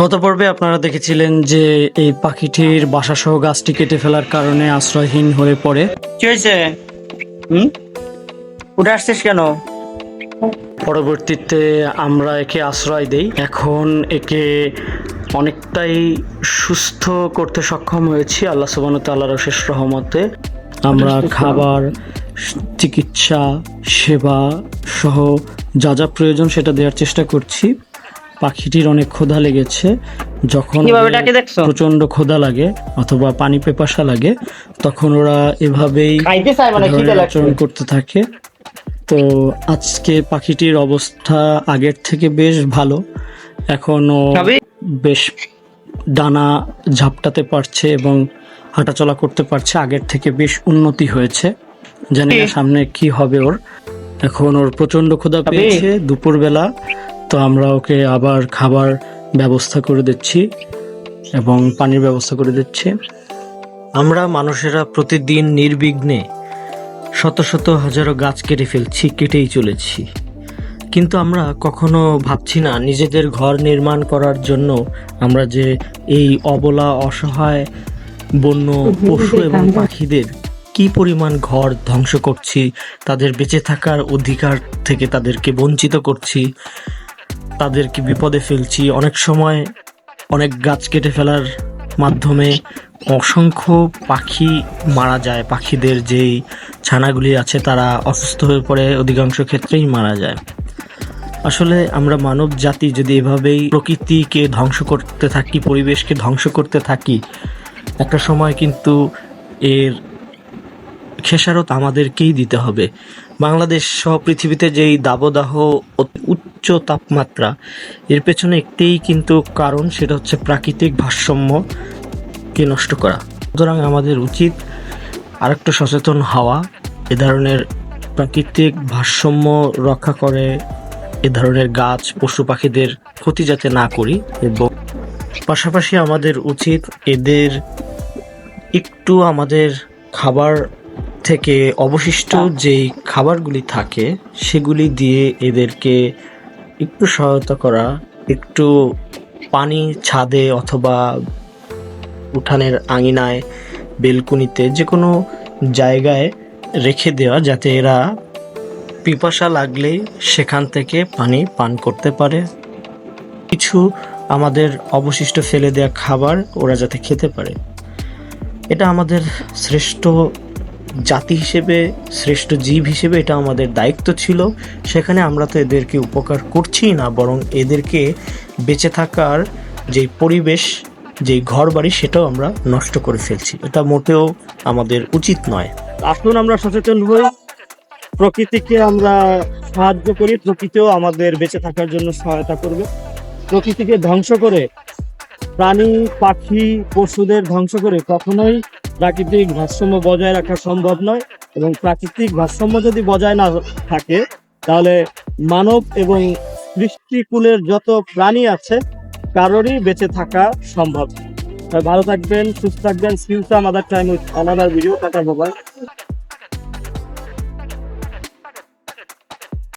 গত পর্বে আপনারা দেখেছিলেন যে এই পাখিটির বাসাসহ গাছটি কেটে ফেলার কারণে আশ্রয়হীন হয়ে পড়ে। কি হয়েছে? হুম? উঠে আসছিস কেন? পরবর্তীতে আমরা একে আশ্রয় দেই। এখন একে অনেকটাই সুস্থ করতে সক্ষম হয়েছি আল্লাহ সুবান তাল্লাহর শেষ রহমতে। আমরা খাবার চিকিৎসা সেবা সহ যা যা প্রয়োজন সেটা দেওয়ার চেষ্টা করছি। পাখিটির অনেক ক্ষুধা লেগেছে। যখন প্রচণ্ড ক্ষুধা লাগে অথবা পানি পেপাসা লাগে তখন ওরা এভাবেই মানে আচরণ করতে থাকে। তো আজকে পাখিটির অবস্থা আগের থেকে বেশ ভালো। এখনও? বেশ ডানা ঝাপটাতে পারছে এবং হাঁটাচলা করতে পারছে আগের থেকে বেশ উন্নতি হয়েছে। জানি না সামনে কি হবে ওর। এখন ওর প্রচণ্ড ক্ষুধা? পেয়েছে। দুপুরবেলা তো আমরা ওকে আবার খাবার ব্যবস্থা করে দিচ্ছি এবং পানির ব্যবস্থা করে দিচ্ছি। আমরা মানুষেরা প্রতিদিন নির্বিঘ্নে শত শত হাজারো গাছ কেটে ফেলছি কেটেই চলেছি। কিন্তু আমরা কখনো ভাবছি না নিজেদের ঘর নির্মাণ করার জন্য আমরা যে এই অবলা অসহায় বন্য পশু এবং পাখিদের কি পরিমাণ ঘর ধ্বংস করছি তাদের বেঁচে থাকার অধিকার থেকে তাদেরকে বঞ্চিত করছি তাদেরকে বিপদে ফেলছি। অনেক সময় অনেক গাছ কেটে ফেলার মাধ্যমে অসংখ্য পাখি মারা যায়। পাখিদের যেই ছানাগুলি আছে তারা অসুস্থ হয়ে পড়ে, অধিকাংশ ক্ষেত্রেই মারা যায়। আসলে আমরা মানব জাতি যদি এভাবেই প্রকৃতিকে ধ্বংস করতে থাকি, পরিবেশকে ধ্বংস করতে থাকি, একটা সময় কিন্তু এর খেসারত আমাদেরকেই দিতে হবে। বাংলাদেশ সহ পৃথিবীতে যেই দাবদাহ উচ্চ তাপমাত্রা। এর পেছনে একটিই কিন্তু কারণ, সেটা হচ্ছে প্রাকৃতিক ভারসাম্যকে নষ্ট করা। সুতরাং আমাদের উচিত আরেকটু সচেতন হওয়া, এ ধরনের প্রাকৃতিক ভারসাম্য রক্ষা করে এ ধরনের গাছ, পশু পাখিদের ক্ষতি যাতে না করি এবং পাশাপাশি আমাদের উচিত এদের একটু আমাদের খাবার থেকে অবশিষ্ট যেই খাবারগুলি থাকে, সেগুলি দিয়ে এদেরকে একটু সহায়তা করা, একটু পানি ছাদে অথবা উঠানের আঙিনায়, বেলকুনিতে যে কোনো জায়গায় রেখে দেওয়া যাতে এরা পিপাসা লাগলেই সেখান থেকে পানি পান করতে পারে। কিছু আমাদের অবশিষ্ট ফেলে দেওয়া খাবার ওরা যাতে খেতে পারে। এটা আমাদের শ্রেষ্ঠ জাতি হিসেবে, শ্রেষ্ঠ জীব হিসেবে এটা আমাদের দায়িত্ব ছিল। সেখানে আমরা তো এদেরকে উপকার করছি না, বরং এদেরকে বেঁচে থাকার যেই পরিবেশ, যেই ঘর বাড়ি সেটাও আমরা নষ্ট করে ফেলছি। এটা মোটেও আমাদের উচিত নয়। আসুন আমরা সচেতন হই। প্রকৃতিকে আমরা সাহায্য করি, প্রকৃতিও আমাদের বেঁচে থাকার জন্য সহায়তা করবে। প্রকৃতিকে ধ্বংস করে, প্রাণী, পাখি, পশুদের ধ্বংস করে কখনোই প্রাকৃতিক ভারসাম্য বজায় রাখা সম্ভব নয় এবং প্রাকৃতিক ভারসাম্য যদি বজায় না থাকে, তাহলে মানব এবং সৃষ্টিকুলের যত প্রাণী আছে, কারোরই বেঁচে থাকা সম্ভব। ভালো থাকবেন, সুস্থ থাকবেন। ফিউচার আমাদের টাইম আলাদা ভিডিও টাটা বাবাই